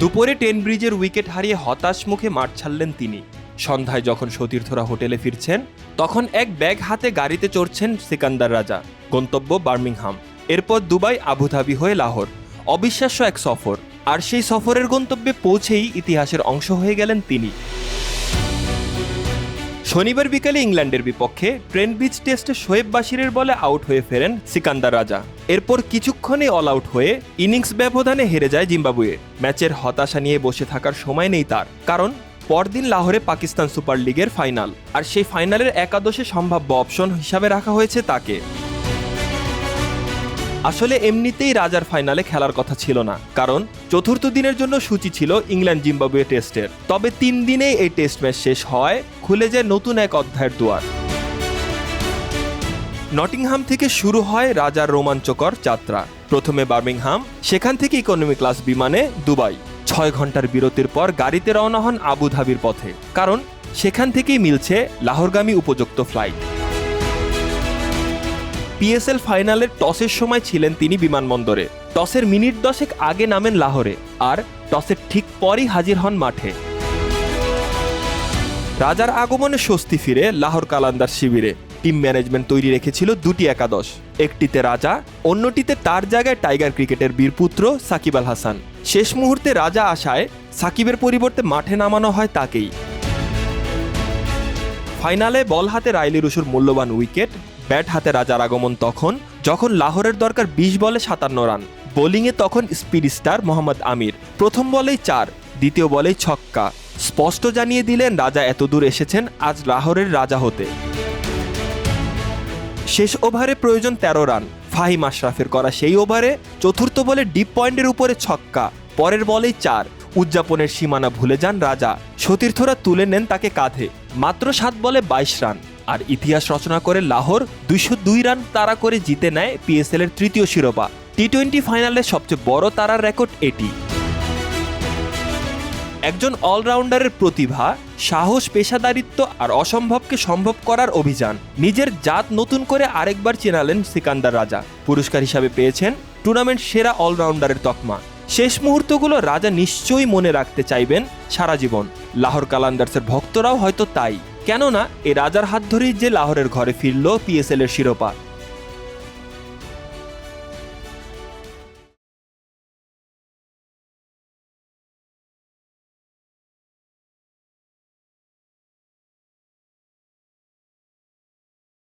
দুপুরে টেন ব্রিজের উইকেট হারিয়ে হতাশ মুখে মাঠ ছাড়লেন তিনি। সন্ধ্যায় যখন সতীর্থরা হোটেলে ফিরছেন, তখন এক ব্যাগ হাতে গাড়িতে চড়ছেন সিকান্দার রাজা, গন্তব্য বার্মিংহাম। এরপর দুবাই, আবুধাবি হয়ে লাহোর। অবিশ্বাস্য এক সফর। আর সেই সফরের গন্তব্যে পৌঁছেই ইতিহাসের অংশ হয়ে গেলেন তিনি। শনিবার বিকেলে ইংল্যান্ডের বিপক্ষে ট্রেন বিচ টেস্টে শোয়েব বাশিরের বলে আউট হয়ে ফেরেন সিকান্দার রাজা। এরপর কিছুক্ষণে অল আউট হয়ে ইনিংস ব্যবধানে হেরে যায় জিম্বাবুয়ে। ম্যাচের হতাশা নিয়ে বসে থাকার সময় নেই তার, কারণ পরদিন লাহোরে পাকিস্তান সুপার লিগের ফাইনাল। আর সেই ফাইনালের একাদশে সম্ভাব্য অপশন হিসাবে রাখা হয়েছে তাকে। আসলে এমনিতেই রাজার ফাইনালে খেলার কথা ছিল না, কারণ চতুর্থ দিনের জন্য সূচি ছিল ইংল্যান্ড জিম্বাবুয়ে টেস্টের। তবে তিন দিনেই এই টেস্ট ম্যাচ শেষ হয়, খুলে যায় নতুন এক অধ্যায়ের দুয়ার। নটিংহাম থেকে শুরু হয় রাজার রোমাঞ্চকর যাত্রা। প্রথমে বার্মিংহাম, সেখান থেকে ইকোনমি ক্লাস বিমানে দুবাই। ছয় ঘণ্টার বিরতির পর গাড়িতে রওনা হন আবুধাবির পথে, কারণ সেখান থেকেই মিলছে লাহোরগামী উপযুক্ত ফ্লাইট। পিএসএল ফাইনালের টসের সময় ছিলেন তিনি বিমানবন্দরে। টসের মিনিট দশেক আগে নামেন লাহোরে, আর টসের ঠিক পরই হাজির হন মাঠে। রাজার আগমনে স্বস্তি ফিরে লাহোর কালান্দার শিবিরে। টিম ম্যানেজমেন্ট তৈরি রেখেছিল দুটি একাদশ। একটিতে রাজা, অন্যটিতে তার জায়গায় টাইগার ক্রিকেটের বীরপুত্র সাকিব আল হাসান। শেষ মুহূর্তে রাজা আসায় সাকিবের পরিবর্তে মাঠে নামানো হয় তাকেই। ফাইনালে বল হাতে রাইলি রুশুর মূল্যবান উইকেট ব্যাট হাতে রাজার আগমন তখন, যখন লাহোরের দরকার বিশ বলে সাতান্ন রান। বোলিংয়ে তখন স্পিড স্টার মোহাম্মদ আমির। প্রথম বলেই চার, দ্বিতীয় বলেই ছক্কা। স্পষ্ট জানিয়ে দিলেন, রাজা এতদূর এসেছেন, আজ লাহোরের রাজা হতে। শেষ ওভারে প্রয়োজন তেরো রান। ফাহিম আশরাফের করা সেই ওভারে চতুর্থ বলে ডিপ পয়েন্টের উপরে ছক্কা, পরের বলেই চার। উদযাপনের সীমানা ভুলে যান রাজা। সতীর্থরা তুলে নেন তাকে কাঁধে। মাত্র সাত বলে বাইশ রান। আর ইতিহাস রচনা করে লাহোর দুইশো দুই রান তারা করে জিতে নেয় পিএসএল এর তৃতীয় শিরোপা। টি টোয়েন্টি ফাইনালে সবচেয়ে বড় তারার রেকর্ড এটি। একজন অলরাউন্ডারের প্রতিভা, সাহস, পেশাদারিত্ব আর অসম্ভবকে সম্ভব করার অভিযান। নিজের জাত নতুন করে আরেকবার চেনালেন সিকান্দার রাজা। পুরস্কার হিসাবে পেয়েছেন টুর্নামেন্ট সেরা অলরাউন্ডারের তকমা। শেষ মুহূর্তগুলো রাজা নিশ্চয়ই মনে রাখতে চাইবেন সারা জীবন। লাহোর কালান্দার্সের ভক্তরাও হয়তো তাই। কেননা এ রাজার হাত ধরেই যে লাহোরের ঘরে ফিরল পিএসএল এর শিরোপা।